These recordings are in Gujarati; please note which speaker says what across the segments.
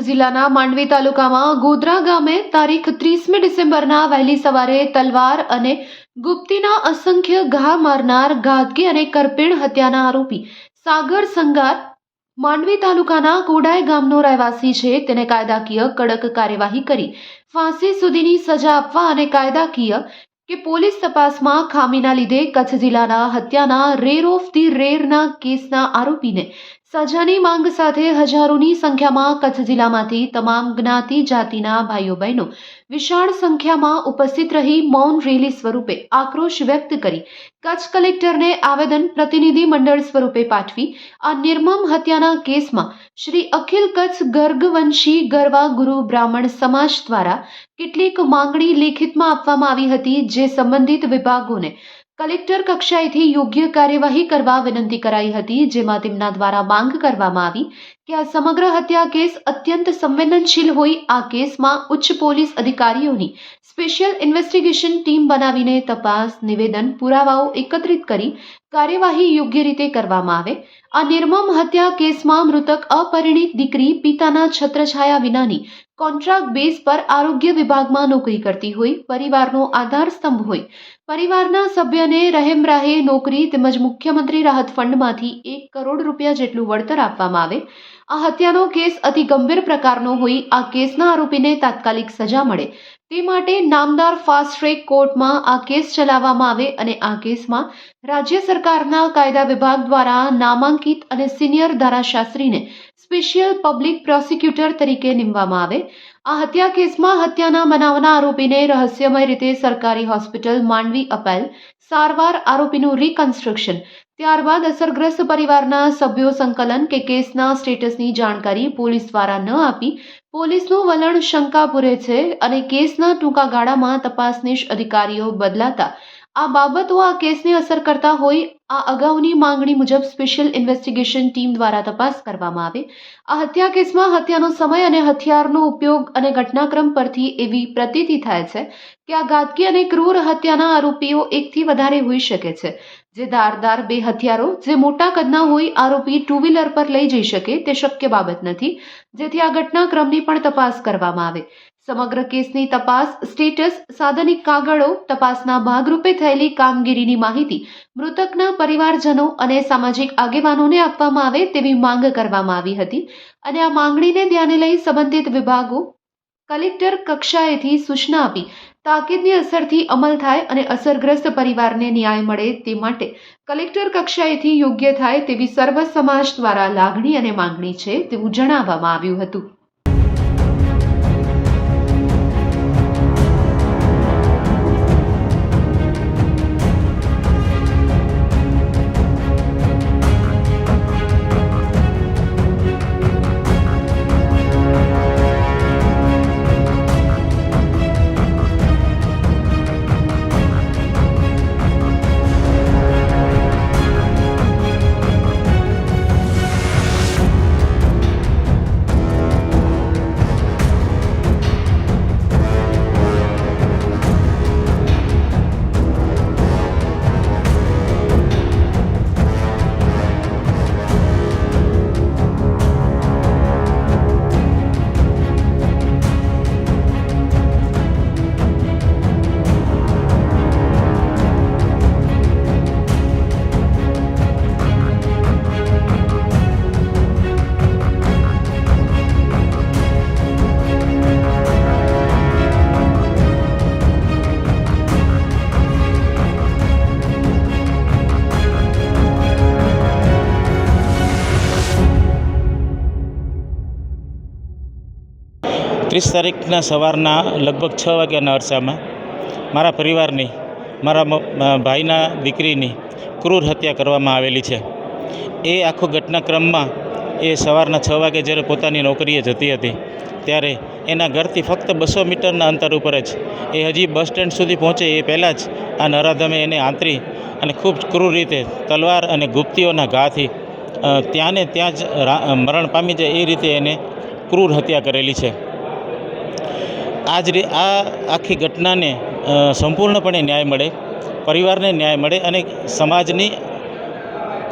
Speaker 1: જિલ્લાના માંડવી તાલુકામાં ગોધરા ગામે તારીખ ત્રીસમી ડિસેમ્બરના વહેલી સવારે તલવાર અને ગુપ્તીના અસંખ્ય ઘા મારનાર ગાદગી અને કરપીણ હત્યાના આરોપી સાગર સંગાર માંડવી તાલુકાના કોડાય ગામનો રહેવાસી છે. તેને કાયદાકીય કડક કાર્યવાહી કરી ફાંસી સુધીની સજા આપવા અને કાયદાકીય કે પોલીસ તપાસમાં ખામીના લીધે કચ્છ જિલ્લાના હત્યાના રેર ઓફ ધી રેરના કેસના આરોપીને સજાની માંગ સાથે હજારોની સંખ્યામાં કચ્છ જિલ્લામાંથી તમામ જ્ઞાતિ જાતિના ભાઈઓ બહેનો વિશાળ સંખ્યામાં ઉપસ્થિત રહી મૌન રેલી સ્વરૂપે આક્રોશ વ્યક્ત કરી કચ્છ કલેક્ટરને આવેદન પ્રતિનિધિ મંડળ સ્વરૂપે પાઠવી આ નિર્મમ હત્યાના કેસમાં શ્રી અખિલ કચ્છ ગર્ગવંશી ગરવા ગુરુ બ્રાહ્મણ સમાજ દ્વારા કેટલીક માંગણી લેખિતમાં આપવામાં આવી હતી જે સંબંધિત વિભાગોને કલેક્ટર કક્ષાએથી યોગ્ય કાર્યવાહી કરવા વિનંતી કરાઈ હતી, જેમાં તેમના દ્વારા માંગ કરવામાં આવી કે આ સમગ્ર હત્યા કેસ અત્યંત સંવેદનશીલ હોય. આ કેસમાં ઉચ્ચ પોલીસ અધિકારીઓની સ્પેશિયલ ઇન્વેસ્ટિગેશન ટીમ બનાવીને તપાસ, નિવેદન, પુરાવાઓ એકત્રિત કરી કાર્યવાહી યોગ્ય રીતે કરવામાં આવે. આ નિર્મમ હત્યા કેસમાં મૃતક અપરિણિત દીકરી પિતાના છત્રછાયા વિનાની કોન્ટ્રાક્ટ બેઝ પર આરોગ્ય વિભાગમાં નોકરી કરતી હોય, પરિવારનો આધાર સ્તંભ હોય. પરિવારના સભ્યને રહેમરાહે નોકરી તેમજ મુખ્યમંત્રી રાહત ફંડમાંથી એક કરોડ રૂપિયા જેટલું વળતર આપવામાં આવે. આ હત્યાનો કેસ અતિ ગંભીર પ્રકારનો હોય આ કેસના આરોપીને તાત્કાલિક સજા મળે. તે માટે નામદાર ફાસ્ટ ટ્રેક કોર્ટમાં આ કેસ ચલાવવામાં આવે અને આ કેસમાં રાજ્ય સરકારના કાયદા વિભાગ દ્વારા નામાંકિત અને સિનિયર ધારાશાસ્ત્રીને સ્પેશિયલ પબ્લિક પ્રોસિક્યુટર તરીકે નીમવામાં આવે. આ હત્યા કેસમાં હત્યાના બનાવના આરોપીને રહસ્યમય રીતે સરકારી હોસ્પિટલ માંડવી અપાયેલ સારવાર આરોપીનું રિકન્સ્ટ્રક્શન ત્યારબાદ અસરગ્રસ્ત પરિવારના સભ્યો સંકલન કે કેસના સ્ટેટસની જાણકારી પોલીસ દ્વારા ન આપી, પોલીસનું વલણ શંકા પૂરે છે અને કેસના ટૂંકા ગાળામાં તપાસનીશ અધિકારીઓ બદલાતા આ બાબતો આ કેસને અસર કરતા હોય, આ અગાઉની માંગણી મુજબ સ્પેશિયલ ઇન્વેસ્ટિગેશન ટીમ દ્વારા તપાસ કરવામાં આવે. આ હત્યા કેસમાં હત્યાનો સમય અને હથિયારનો ઉપયોગ અને ઘટનાક્રમ પરથી એવી પ્રતીતિ થાય છે કે આ ઘાતકી અને ક્રૂર હત્યાના આરોપીઓ એકથી વધારે હોઈ શકે છે. જે ધારદાર બે હથિયારો, જે મોટા કદના હોય, આરોપી ટુ વ્હીલર પર લઈ જઈ શકે તે શક્ય બાબત નથી. જેથી આ ઘટનાક્રમની પણ તપાસ કરવામાં આવે. સમગ્ર કેસની તપાસ, સ્ટેટસ, સાધનિક કાગળો, તપાસના ભાગરૂપે થયેલી કામગીરીની માહિતી મૃતકના પરિવારજનો અને સામાજિક આગેવાનોને આપવામાં આવે તેવી માંગ કરવામાં આવી હતી અને આ માંગણીને ધ્યાને લઈ સંબંધિત વિભાગો, કલેક્ટર કક્ષાએથી સૂચના આપી તાકીદની અસરથી અમલ થાય અને અસરગ્રસ્ત પરિવારને ન્યાય મળે તે માટે કલેક્ટર કક્ષાએથી યોગ્ય થાય તેવી સર્વ સમાજ દ્વારા લાગણી અને માંગણી છે તેવું જણાવવામાં આવ્યું હતું.
Speaker 2: ત્રીસ તારીખના સવારના લગભગ છ વાગ્યાના અરસામાં મારા પરિવારની, મારા ભાઈના દીકરીની ક્રૂર હત્યા કરવામાં આવેલી છે. એ આખો ઘટનાક્રમમાં એ સવારના છ વાગે જ્યારે પોતાની નોકરીએ જતી હતી, ત્યારે એના ઘરથી ફક્ત બસો મીટરના અંતર ઉપર જ એ હજી બસ સ્ટેન્ડ સુધી પહોંચે એ પહેલાં જ આ નરાધમે એને આંતરી અને ખૂબ ક્રૂર રીતે તલવાર અને ગુપ્તીઓના ઘાથી ત્યાં ને ત્યાં જ મરણ પામી જાય એ રીતે એને ક્રૂર હત્યા કરેલી છે. આ જ આ આખી ઘટનાને સંપૂર્ણપણે ન્યાય મળે, પરિવારને ન્યાય મળે અને સમાજની,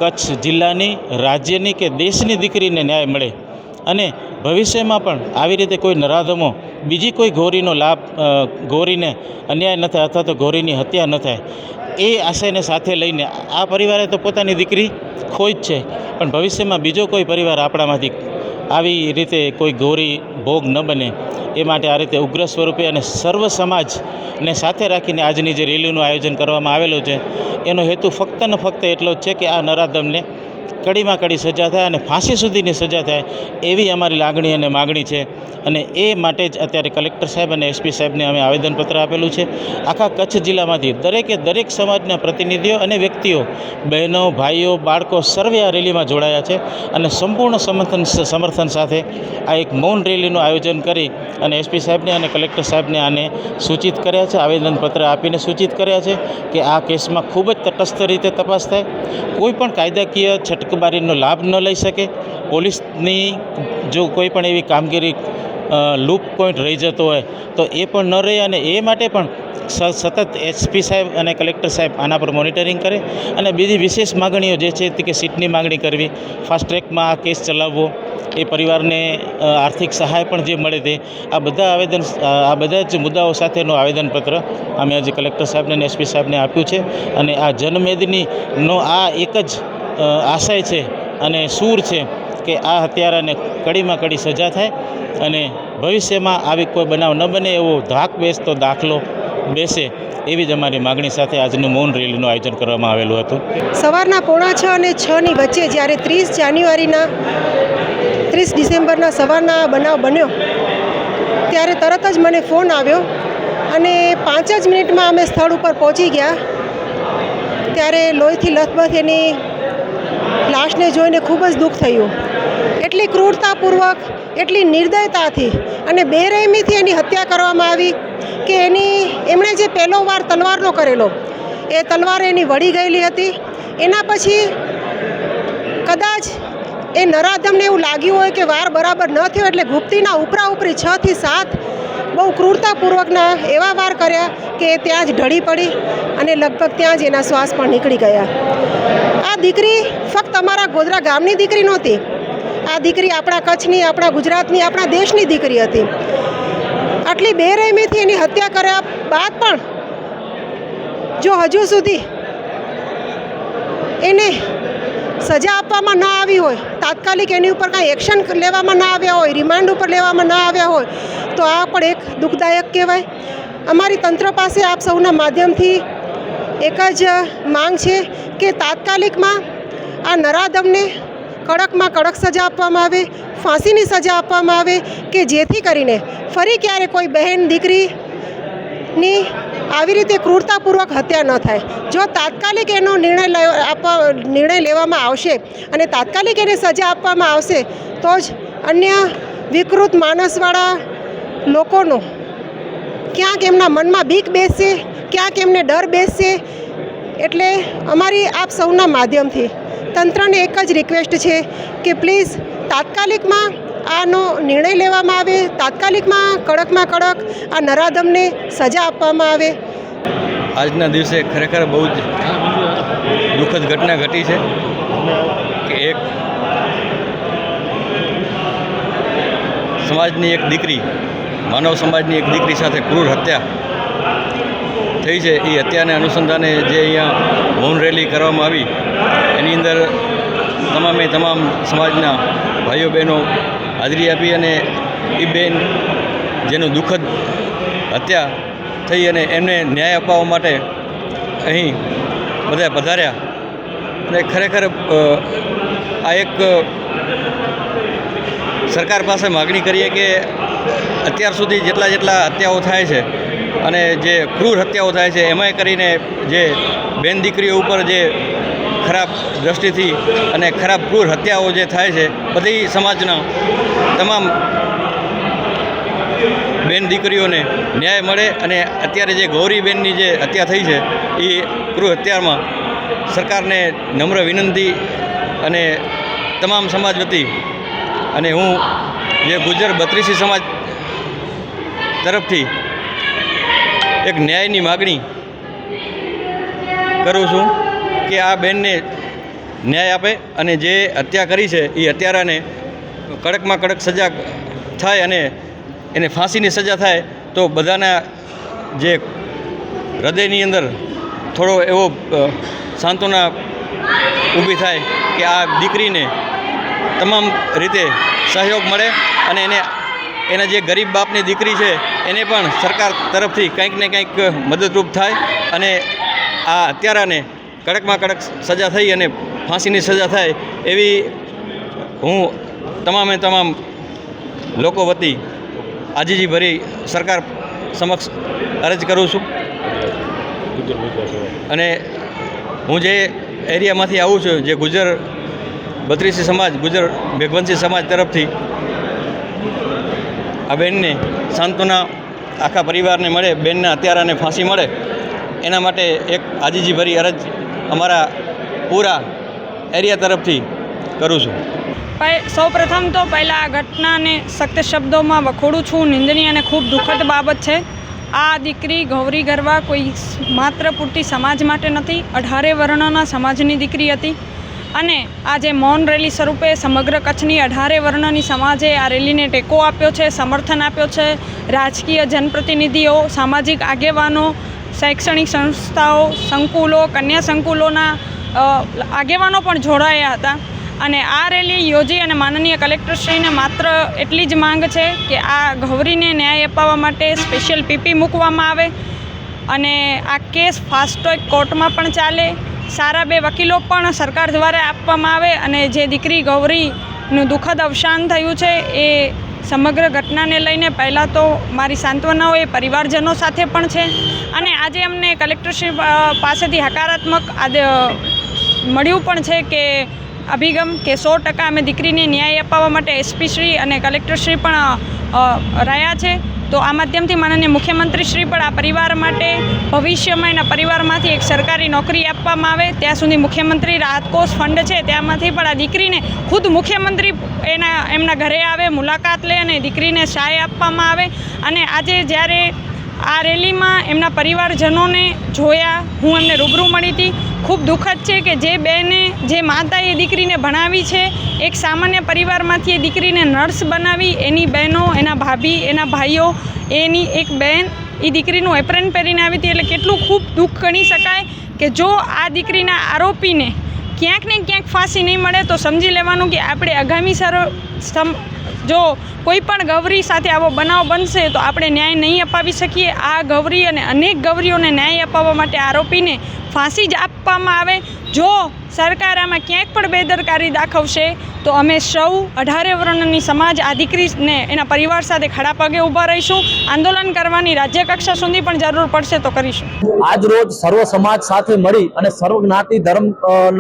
Speaker 2: કચ્છ જિલ્લાની, રાજ્યની કે દેશની દીકરીને ન્યાય મળે. અને ભવિષ્યમાં પણ આવી રીતે કોઈ નરાધમો, બીજી કોઈ ગોરીનો લાભ ગોરીને અન્યાય ન થાય અથવા તો ગોરીની હત્યા ન થાય, એ આશયને સાથે લઈને આ પરિવારે તો પોતાની દીકરી ખોઈ જ છે. પણ ભવિષ્યમાં બીજો કોઈ પરિવાર આપણામાંથી આવી રીતે કોઈ ગોરી ભોગ ન બને. એ માટે આ રીતે ઉગ્ર સ્વરૂપે અને સર્વ સમાજને સાથે રાખીને આજની જે રેલીનું આયોજન કરવામાં આવેલું છે, એનો હેતુ ફક્ત ને ફક્ત એટલો જ છે કે આ નરાધમને કડીમાં કડી સજા થાય અને ફાંસી સુધીની સજા થાય એવી અમારી લાગણી અને માગણી છે. અને એ માટે જ અત્યારે કલેક્ટર સાહેબ અને એસપી સાહેબને અમે આવેદનપત્ર આપેલું છે. આખા કચ્છ જિલ્લામાંથી દરેકે દરેક સમાજના પ્રતિનિધિઓ અને વ્યક્તિઓ, બહેનો, ભાઈઓ, બાળકો સર્વે આ રેલીમાં જોડાયા છે અને સંપૂર્ણ સમર્થન સમર્થન સાથે આ એક મૌન રેલીનું આયોજન કરી અને એસપી સાહેબને અને કલેક્ટર સાહેબને આને સૂચિત કર્યા છે, આવેદનપત્ર આપીને સૂચિત કર્યા છે કે આ કેસમાં ખૂબ જ તટસ્થ રીતે તપાસ થાય. કોઈ પણ કાયદાકીય છટકબારીનો લાભ ન લઈ શકે. પોલીસની જો કોઈ પણ એવી કામગીરી લૂપ પોઈન્ટ રહી જતો હોય, તો એ પણ ન રહે અને એ માટે પણ સતત એસપી સાહેબ અને કલેક્ટર સાહેબ આના પર મોનિટરિંગ કરે. અને બીજી વિશેષ માગણીઓ જે છે તે કે સીટની માગણી કરવી ફાસ્ટ ટ્રેકમાં આ કેસ ચલાવવો, એ પરિવારને આર્થિક સહાય પણ જે મળે તે, આ બધા આવેદન આ બધા જ મુદ્દાઓ સાથેનું આવેદનપત્ર અમે આજે કલેક્ટર સાહેબને અને એસપી સાહેબને આપ્યું છે. અને આ જનમેદનીનો આ એક જ આશય છે અને સૂર છે કે આ હત્યારાને કડીમાં કડી સજા થાય અને ભવિષ્યમાં આવી કોઈ બનાવ ન બને એવો ધાક બેસતો દાખલો બેસે એવી જ અમારી માગણી સાથે આજનું મૌન રેલીનું આયોજન કરવામાં આવેલું હતું.
Speaker 3: સવારના પોણા છ અને છની વચ્ચે જ્યારે ત્રીસ જાન્યુઆરીના ત્રીસ ડિસેમ્બરના સવારના બનાવ બન્યો, ત્યારે તરત જ મને ફોન આવ્યો અને પાંચ જ મિનિટમાં અમે સ્થળ ઉપર પહોંચી ગયા. ત્યારે લોહીથી લથબથ એની લાશને જોઈને ખૂબ જ દુઃખ થયું. એટલી ક્રૂરતાપૂર્વક, એટલી નિર્દયતાથી અને બેરહેમીથી એની હત્યા કરવામાં આવી કે એની, એમણે જે પહેલો વાર તલવારનો કરેલો, એ તલવાર એની વળી ગયેલી હતી. એના પછી કદાચ એ નરાધમને એવું લાગ્યું હોય કે વાર બરાબર ન થયો એટલે ગુપ્તીના ઉપરા ઉપરી છથી સાત બહુ ક્રૂરતાપૂર્વકના એવા વાર કર્યા કે ત્યાં જ ઢળી પડી અને લગભગ ત્યાં જ એના શ્વાસ પણ નીકળી ગયા. આ દીકરી ફક્ત અમારા ગોધરા ગામની દીકરી નહોતી. આ દીકરી આપણા કચ્છની, આપણા ગુજરાતની, આપણા દેશની દીકરી હતી. આટલી બેરહેમીથી એની હત્યા કર્યા બાદ પણ જો હજુ સુધી એને સજા આપવામાં ન આવી હોય, તાત્કાલિક એની ઉપર કાંઈ એક્શન લેવામાં ન આવ્યા હોય, રિમાન્ડ ઉપર લેવામાં ન આવ્યા હોય, તો આ પણ એક દુઃખદાયક કહેવાય. અમારી તંત્ર પાસે આપ સૌના માધ્યમથી એક જ માંગ છે કે તાત્કાલિકમાં આ નરાધમને કડકમાં કડક સજા આપવામાં આવે, ફાંસીની સજા આપવામાં આવે કે જેથી કરીને ફરી ક્યારે કોઈ બહેન દીકરીની આવી રીતે ક્રૂરતાપૂર્વક હત્યા ન થાય. જો તાત્કાલિક એનો નિર્ણય આપવા, નિર્ણય લેવામાં આવશે અને તાત્કાલિક એને સજા આપવામાં આવશે, તો જ અન્ય વિકૃત માનસવાળા લોકોનો ક્યાંક એમના મનમાં બીક બેસશે, ક્યાંક એમને ડર બેસશે. એટલે અમારી આપ સૌના માધ્યમથી તંત્રને એક જ રિક્વેસ્ટ છે કે પ્લીઝ તાત્કાલિકમાં આનો નિર્ણય લેવામાં આવે, તાત્કાલિકમાં, કડકમાં કડક આ નરાધમને સજા આપવામાં આવે.
Speaker 4: આજના દિવસે ખરેખર બહુ જ દુઃખદ ઘટના ઘટી છે કે એક સમાજની એક દીકરી, માનવ સમાજની એક દીકરી સાથે ક્રૂર હત્યા થઈ છે. એ હત્યાને અનુસંધાને જે અહીંયા મૌન રેલી કરવામાં આવી, એની અંદર તમામે તમામ સમાજના ભાઈઓ બહેનો હાજરી આપી અને એ બેન જેનું દુઃખદ હત્યા થઈ અને એમને ન્યાય અપાવવા માટે અહીં બધા પધાર્યા. અને ખરેખર આ એક સરકાર પાસે માગણી કરીએ કે અત્યાર સુધી જેટલા જેટલા હત્યાઓ થાય છે અને જે ક્રૂર હત્યાઓ થાય છે, એમાંય કરીને જે બેન દીકરીઓ ઉપર જે ખરાબ દ્રષ્ટિથી અને ખરાબ ક્રૂર હત્યાઓ જે થાય છે, બધી સમાજના તમામ બેન દીકરીઓને ન્યાય મળે અને અત્યારે જે ગૌરીબેનની જે હત્યા થઈ છે, એ ક્રૂર હત્યામાં સરકારને નમ્ર વિનંતી અને તમામ સમાજ વતી અને હું જે ગુજર બત્રીસી સમાજ તરફથી એક ન્યાયની માગણી કરું છું. કે આ બેનને ન્યાય આપે અને જે હત્યા કરી છે એ હત્યારાને કડકમાં કડક સજા થાય અને એને ફાંસીની સજા થાય, તો બધાના જે હૃદયની અંદર થોડો એવો સાંત્વના ઊભી થાય કે આ દીકરીને તમામ રીતે સહયોગ મળે અને એને, એના જે ગરીબ બાપની દીકરી છે, એને પણ સરકાર તરફથી કંઈક ને કંઈક મદદરૂપ થાય અને આ હત્યારાને કડકમાં કડક સજા થઈ અને ફાંસીની સજા થાય એવી હું તમામે તમામ લોકો વતી આજીજી ભરી સરકાર સમક્ષ અરજ કરું છું. અને હું જે એરિયામાંથી આવું છું, જે ગુજર બત્રીસી સમાજ ગુજર ભેગવંશી સમાજ તરફથી આ બેનને સાંત્વના આખા પરિવારને મળે, બેનના હત્યારાને ફાંસી મળે, એના માટે એક આજીજી ભરી અરજ અમારા પૂરા એરિયા તરફથી કરું છું.
Speaker 5: સૌ પ્રથમ તો પહેલાં આ ઘટનાને સખ્ત શબ્દોમાં વખોડું છું. નિંદનીય અને ખૂબ દુઃખદ બાબત છે. આ દીકરી ગૌરી ગરવા કોઈ માત્ર પૂરતી સમાજ માટે નથી, અઢારે વર્ણના સમાજની દીકરી હતી. અને આજે મૌન રેલી સ્વરૂપે સમગ્ર કચ્છની અઢારે વર્ણની સમાજે આ રેલીને ટેકો આપ્યો છે, સમર્થન આપ્યો છે. રાજકીય જનપ્રતિનિધિઓ, સામાજિક આગેવાનો શૈક્ષણિક સંસ્થાઓ, સંકુલો, કન્યા સંકુલોના આગેવાનો પણ જોડાયા હતા. અને આ રેલી યોજી અને માનનીય કલેક્ટરશ્રીને માત્ર એટલી જ માંગ છે કે આ ગૌરીને ન્યાય અપાવવા માટે સ્પેશિયલ પીપી મૂકવામાં આવે અને આ કેસ ફાસ્ટ કોર્ટમાં પણ ચાલે. સારા બે વકીલો પણ સરકાર દ્વારા આપવામાં આવે અને જે દીકરી ગૌરીનું દુઃખદ અવસાન થયું છે એ સમગ્ર ઘટનાને લઈને પહેલાં તો મારી સાંત્વનાઓ એ પરિવારજનો સાથે પણ છે. અને આજે અમને કલેક્ટરશ્રી પાસેથી હકારાત્મક આદ મળ્યું પણ છે કે અભિગમ કે સો ટકા અમે દીકરીને ન્યાય અપાવવા માટે એસપી શ્રી અને કલેક્ટરશ્રી પણ રહ્યા છે. તો આ માધ્યમથી માનનીય મુખ્યમંત્રીશ્રી પણ આ પરિવાર માટે ભવિષ્યમાં એના પરિવારમાંથી એક સરકારી નોકરી આપવામાં આવે, ત્યાં સુધી મુખ્યમંત્રી રાહત કોષ ફંડ છે, ત્યાંમાંથી પણ આ દીકરીને ખુદ મુખ્યમંત્રી એના, એમના ઘરે આવે, મુલાકાત લે અને દીકરીને સહાય આપવામાં આવે. અને આજે જ્યારે આ રેલીમાં એમના પરિવારજનોને જોયા, હું એમને રૂબરૂ મળી હતી. ખૂબ દુઃખદ છે કે જે બેને, જે માતાએ દીકરીને ભણાવી છે, એક સામાન્ય પરિવારમાંથી એ દીકરીને નર્સ બનાવી. એની બહેનો, એના ભાભી, એના ભાઈઓ, એની એક બહેન એ દીકરીનું એપ્રન પહેરીને આવી હતી. એટલે કેટલું ખૂબ દુઃખ ગણી શકાય કે જો આ દીકરીના આરોપીને ક્યાંક ને ક્યાંક ફાંસી નહીં મળે, તો સમજી લેવાનું કે આપણે આગામી સર જો કોઈ પણ ગૌરી સાથે આવો બનાવ બનશે તો આપણે ન્યાય નહીં અપાવી શકીએ. આ ગૌરી અને અનેક ગૌરીઓને ન્યાય અપાવવા માટે આરોપીને ફાંસી જ આપવામાં આવે. જો સરકાર આમાં ક્યાંક પણ બેદરકારી દાખવશે, તો અમે સૌ અઢારે વર્ણની સમાજ, આ દીકરીને એના પરિવાર સાથે ખડા પગે ઊભા રહીશું. આંદોલન કરવાની રાજ્ય કક્ષા સુધી પણ જરૂર પડશે તો કરીશું.
Speaker 6: આજ રોજ સર્વ સમાજ સાથે મળી અને સર્વ જ્ઞાતિ ધર્મ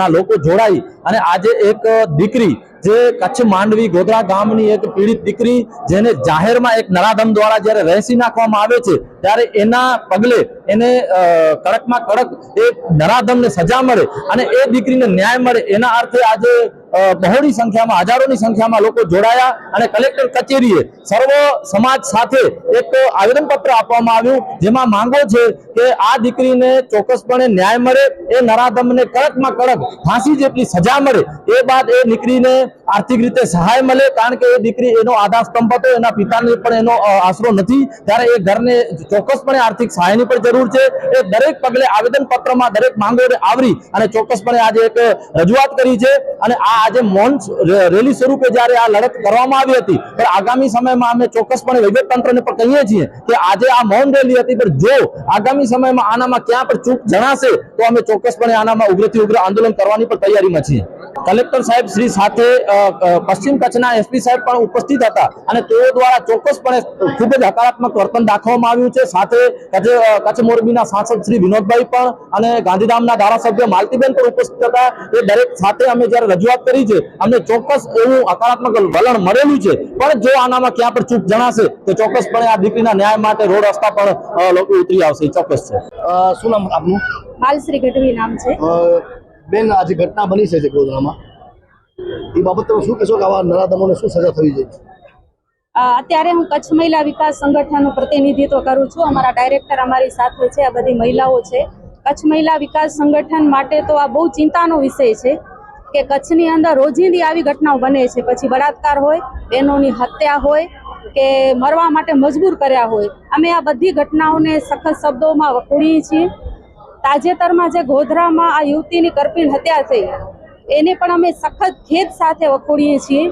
Speaker 6: ના લોકો જોડાઈ અને આજે એક દીકરી જે કચ્છ માંડવી ગોધરા ગામની એક પીડિત દીકરી જેને જાહેરમાં એક નરાધમ દ્વારા જ્યારે રહેસી નાખવામાં આવે છે, ત્યારે એના પગલે એને કડકમાં કડક એ નરાધમને સજા મળે અને એ દીકરીને ન્યાય મળે. એના અર્થે આજે બહોળી સંખ્યામાં, હજારોની સંખ્યામાં લોકો જોડાયા અને કલેક્ટર કચેરીએ સર્વ સમાજ સાથે એક આવેદનપત્ર આપવામાં આવ્યું, જેમાં માંગો છે કે આ દીકરીને ચોક્કસપણે ન્યાય મળે, એ નરાધમને કડકમાં કડક ફાંસી જેટલી સજા મળે, એ બાદ એ દીકરીને આર્થિક રીતે સહાય મળે કારણ કે એ દીકરી એનો આધાર સ્તંભ હતો, એના પિતાને પણ એનો આશરો નથી. ત્યારે એ ઘરને ચોક્કસપણે આર્થિક સહાયની પણ જરૂર છે. એ દરેક પગલે આવેદન પત્રમાં દરેક માંગોને આવરી અને ચોક્કસપણે આજે એક રજૂઆત કરી છે. અને આ આજે મૌન રેલી સ્વરૂપે જ્યારે આ લડત કરવામાં આવી હતી પણ આગામી સમયમાં અમે ચોક્કસપણે વહીવટ તંત્રને પણ કહીએ છીએ કે આજે આ મૌન રેલી હતી, પણ જો આગામી સમયમાં આનામાં ક્યાં પણ ચૂક જણાશે, તો અમે ચોક્કસપણે આનામાં ઉગ્રથી ઉગ્ર આંદોલન કરવાની પણ તૈયારીમાં છીએ. કલેક્ટર સાહેબ, શ્રી સાથે પશ્ચિમ કચ્છના એસપી સાહેબ પણ ઉપસ્થિત હતા અને તેઓ દ્વારા ચોક્કસપણે ખૂબ જ હકારાત્મક વર્તન દાખવવામાં આવ્યું છે. સાથે કચ્છ મોરબીના સાંસદ શ્રી વિનોદભાઈ પણ અને ગાંધીધામના ધારાસભ્ય માલતીબેન પણ ઉપસ્થિત હતા. એ દરેક સાથે અમે જ્યારે રજૂઆત કરી છે અમને ચોક્કસ એવું હકારાત્મક વલણ મળેલું છે. પણ જો આનામાં ક્યાં પણ ચૂક જણાશે તો ચોક્કસપણે આ દીકરીના ન્યાય માટે રોડ રસ્તા પણ લોકો ઉતરી આવશે. ચોક્કસ છે.
Speaker 7: શું નામ આપનું?
Speaker 8: હાલશ્રી ગઢવી નામ છે.
Speaker 7: બેન આજે ઘટના બની છે ગોધરામાં? એ બાબત તમે શું કહેશો કે આવા નરાધમોને શું સજા થવી જોઈએ?
Speaker 8: અત્યારે હું કચ્છ મહિલા વિકાસ સંગઠનનું પ્રતિનિધિત્વ કરું છું. અમારા ડાયરેક્ટર અમારી સાથે છે, આ બધી મહિલાઓ છે. કચ્છ મહિલા વિકાસ સંગઠન માટે તો આ બહુ ચિંતાનો વિષય છે કે કચ્છની અંદર રોજિંદી આવી ઘટનાઓ બને છે. પછી બળાત્કાર હોય, બહેનોની હત્યા હોય, કે મરવા માટે મજબૂર કર્યા હોય. અમે આ બધી ઘટનાઓને સખત શબ્દોમાં વખોડીએ છીએ. તાજેતરમાં જે ગોધરામાં આ યુવતીની કરપીણ હત્યા થઈ એને પણ અમે સખત ખેદ સાથે વખોડીએ છીએ.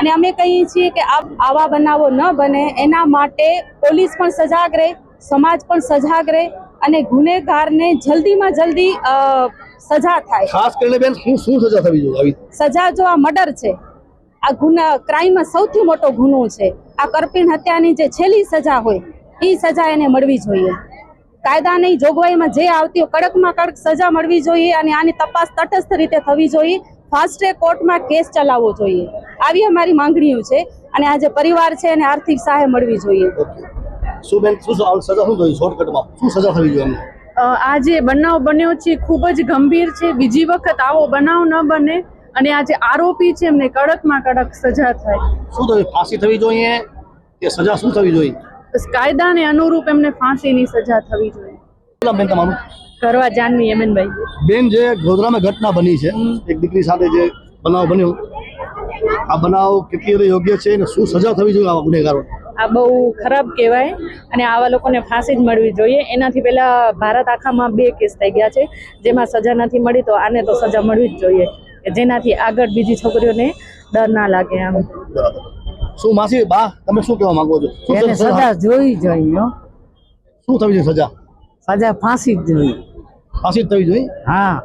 Speaker 8: અને અમે કહીએ છીએ કે આ- આવા બનાવો ન બને. એના માટે પોલીસ પણ સજાગ રહે સમાજ પણ સજાગ રહે અને ગુનેગારને જલ્દીમાં જલ્દી સજા થાય.
Speaker 7: ખાસ કરીને બેન શું શું સજા થવી જોઈએ
Speaker 8: સજા જો આ મર્ડર છે આ ગુના ક્રાઇમમાં સૌથી મોટો ગુનો છે. આ કરપીણ હત્યાની જે છેલ્લી સજા હોય એ સજા એને મળવી જોઈએ. કાયદાની જોગવાઈમાં જે આવતી હોય કડકમાં કડક સજા મળવી જોઈએ અને આની તપાસ તટસ્થ રીતે થવી જોઈએ. ફાસ્ટ ટ્રેક કોર્ટમાં કેસ ચલાવવો જોઈએ. આવી અમારી માંગણીઓ છે અને આ જે પરિવાર છે એને આર્થિક સહાય મળવી જોઈએ.
Speaker 7: શું બેન શું આ સજા શું થવી શોર્ટકટમાં શું સજા થવી જોઈએ એમને?
Speaker 9: આ જે બનાવ બન્યો છે ખૂબ જ ગંભીર છે. બીજી વખત આવો બનાવ ન બને અને આ જે આરોપી છે એમને કડકમાં કડક સજા થાય.
Speaker 7: શું થવી ફાંસી થવી જોઈએ કે સજા શું થવી જોઈએ?
Speaker 9: કાયદાને અનુરૂપ એમને ફાંસીની સજા થવી જોઈએ.
Speaker 7: બેન તમારું?
Speaker 9: કરવા જાનવી યમનભાઈ.
Speaker 7: બેન જે ગોધરામાં ઘટના બની છે એક દીકરી સાથે જે બનાવ બન્યો આ બનાવ કેટલી હદે યોગ્ય છે અને શું સજા થવી જોઈએ આવા ગુનેગારો
Speaker 9: આ બહુ ખરાબ કહેવાય અને આવા લોકોને ફાંસી જ મળવી જોઈએ. એનાથી પહેલાં ભારત આખામાં બે કેસ થઈ ગયા છે. જેમાં સજા નથી મળી તો આને તો સજા મળવી જ જોઈએ. જેનાથી આગળ બીજી છોકરીઓને ડર ના લાગે આમ.
Speaker 7: શું માસી બા તમે શું કહેવા માંગો છો?
Speaker 10: એને
Speaker 7: સજા-
Speaker 10: જોઈ જોઈએ.
Speaker 7: શું થવી જોઈએ સજા?
Speaker 10: સજા ફાંસી જ જોઈએ
Speaker 7: ફાંસી જ થવી જોઈએ?
Speaker 10: હા.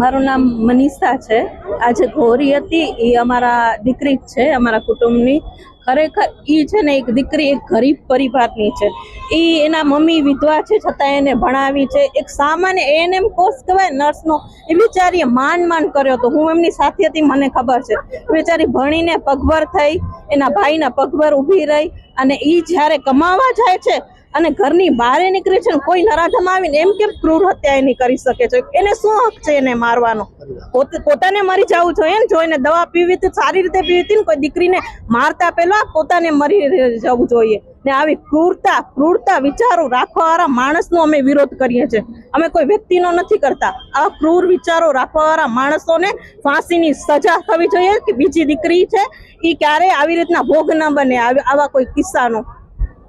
Speaker 11: મારું નામ મનીષા છે. આ જે ઘોરી હતી એ અમારા દીકરી જ છે અમારા કુટુંબની. ખરેખર એ છે ને એક દીકરી એક ગરીબ પરિવારની છે. એ એના મમ્મી વિધવા છે છતાં એને ભણાવી છે. એક સામાન્ય એને એમ કોર્સ કહેવાય નર્સનો. એ બિચારીએ માંડ માન કર્યો હતો. હું એમની સાથે હતી મને ખબર છે. બિચારી ભણીને પગભર થઈ એના ભાઈના પગભર ઊભી રહી અને એ જ્યારે કમાવા જાય છે અને ઘરની બહાર નીકળે છે કોઈ નરાધમ આવીને એમ કેમ ક્રૂર હત્યા એની કરી શકે છે? એને શું હક છે એને મારવાનો? પોતાને મરી જવું જોઈએ ને, જોઈને દવા પીવી હતી સારી રીતે પીવી હતી ને, કોઈ દીકરીને મારતા પહેલા પોતાને મરી જવું જોઈએ. ને આવી ક્રૂરતા ક્રૂરતા વિચારો રાખવાવાળા માણસનો અમે વિરોધ કરીએ છીએ. અમે કોઈ વ્યક્તિનો નથી કરતા. આ ક્રૂર વિચારો રાખવાવાળા માણસોને ફાંસીની સજા થવી જોઈએ કે બીજી દીકરી છે એ ક્યારેય આવી રીતના ભોગ ન બને આવા કોઈ કિસ્સાનો.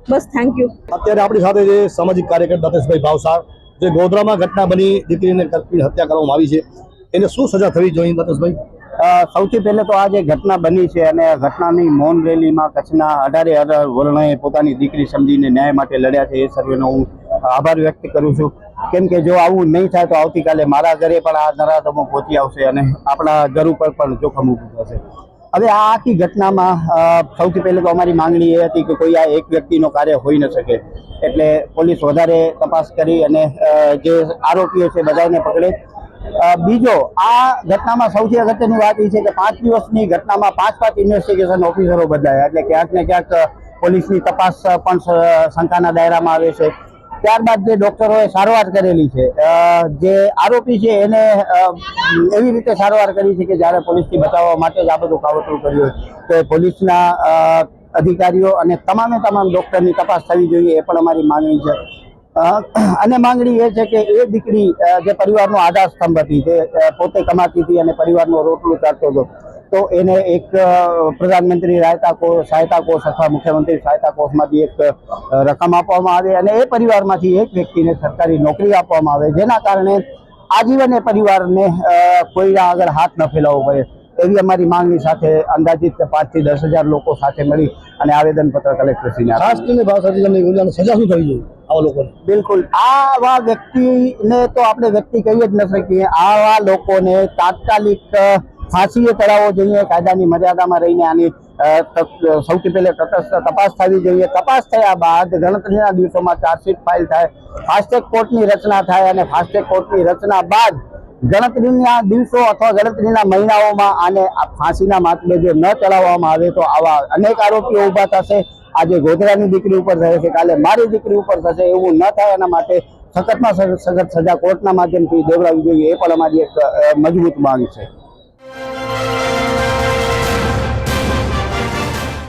Speaker 11: બસ થેન્ક યુ
Speaker 7: અત્યારે આપણી સાથે જે સામાજિક કાર્યકર દતેશભાઈ ભાવસાર જે ગોધરામાં ઘટના બની દીકરીને હત્યા કરવામાં આવી છે એને શું સજા થવી જોઈએ દતેશભાઈ?
Speaker 12: સૌથી પહેલે તો આ જે ઘટના બની છે અને આ ઘટનાની મૌન રેલીમાં કચ્છના અઢારે અઢાર વર્ણએ પોતાની દીકરી સમજીને ન્યાય માટે લડ્યા છે એ સર્વેનો હું આભાર વ્યક્ત કરું છું. કેમ કે જો આવું નહીં થાય તો આવતીકાલે મારા ઘરે પણ આ નરાધમો પહોંચી આવશે અને આપણા ઘર ઉપર પણ જોખમ ઊભું થશે. હવે આ આખી ઘટનામાં સૌથી પહેલાં તો અમારી માંગણી એ હતી કે કોઈ આ એક વ્યક્તિનો કાર્ય હોઈ ન શકે. એટલે પોલીસ વધારે તપાસ કરી અને જે આરોપીઓ છે બધાને પકડે. બીજો, આ ઘટનામાં સૌથી અગત્યની વાત એ છે કે પાંચ દિવસની ઘટનામાં પાંચ પાંચ ઇન્વેસ્ટિગેશન ઓફિસરો બદલાયા. એટલે ક્યાંક ને ક્યાંક પોલીસની તપાસ પણ શંકાના દાયરામાં આવે છે. ત્યારબાદ જે ડોક્ટરોએ સારવાર કરેલી છે જે આરોપી છે એને એવી રીતે સારવાર કરી છે કે જ્યારે પોલીસથી બચાવવા માટે જ આ બધું કાવતરું કર્યું હોય. તો પોલીસના અધિકારીઓ અને તમામે તમામ ડોક્ટરની તપાસ થવી જોઈએ એ પણ અમારી માંગણી છે. અને માંગણી એ છે કે એ દીકરી જે પરિવારનો આધાર સ્તંભ હતી, જે પોતે કમાતી હતી અને પરિવારનો રોટલો ચાલતો હતો તો એને એક પ્રધાનમંત્રી સહાયતા કોષ સહાયતા કોષ અથવા મુખ્યમંત્રી સહાયતા કોષમાંથી એક રકમ આપવામાં આવે અને એ પરિવારમાંથી એક વ્યક્તિને સરકારી નોકરી આપવામાં આવે. જેના કારણે આજીવન એ પરિવારને કોઈ કોઈના આગળ હાથ ન ફેલાવવો પડે. એવી અમારી માંગણી સાથે અંદાજિત પાંચથી દસ હજાર લોકો સાથે મળી અને આવેદનપત્ર કલેક્ટરશ્રીને.
Speaker 7: ખાસ કરીને સજા શું થવી આવા લોકોને?
Speaker 12: બિલકુલ. આવા વ્યક્તિને તો આપણે વ્યક્તિ કહી જ ન શકીએ. આવા લોકોને તાત્કાલિક અ, ફાંસીએ ચડાવવો જોઈએ કાયદાની મર્યાદામાં રહીને આની સૌથી પહેલે તટસ્થ તપાસ થવી જોઈએ. તપાસ થયા બાદ ગણતરીના દિવસોમાં ચાર્જશીટ ફાઇલ થાય ફાસ્ટેગ કોર્ટની રચના થાય અને ફાસ્ટેગ કોર્ટની રચના બાદ ગણતરીના દિવસો અથવા ગણતરીના મહિનાઓમાં આને ફાંસીના માતમે જો ન ચડાવવામાં આવે તો આવા અનેક આરોપીઓ ઊભા થશે. આજે ગોધરાની દીકરી ઉપર થશે કાલે મારી દીકરી ઉપર થશે એવું ન થાય એના માટે સખતમાં સખત સજા કોર્ટના માધ્યમથી દેવડાવી જોઈએ. એ પણ અમારી એક મજબૂત માંગ છે. Thank you.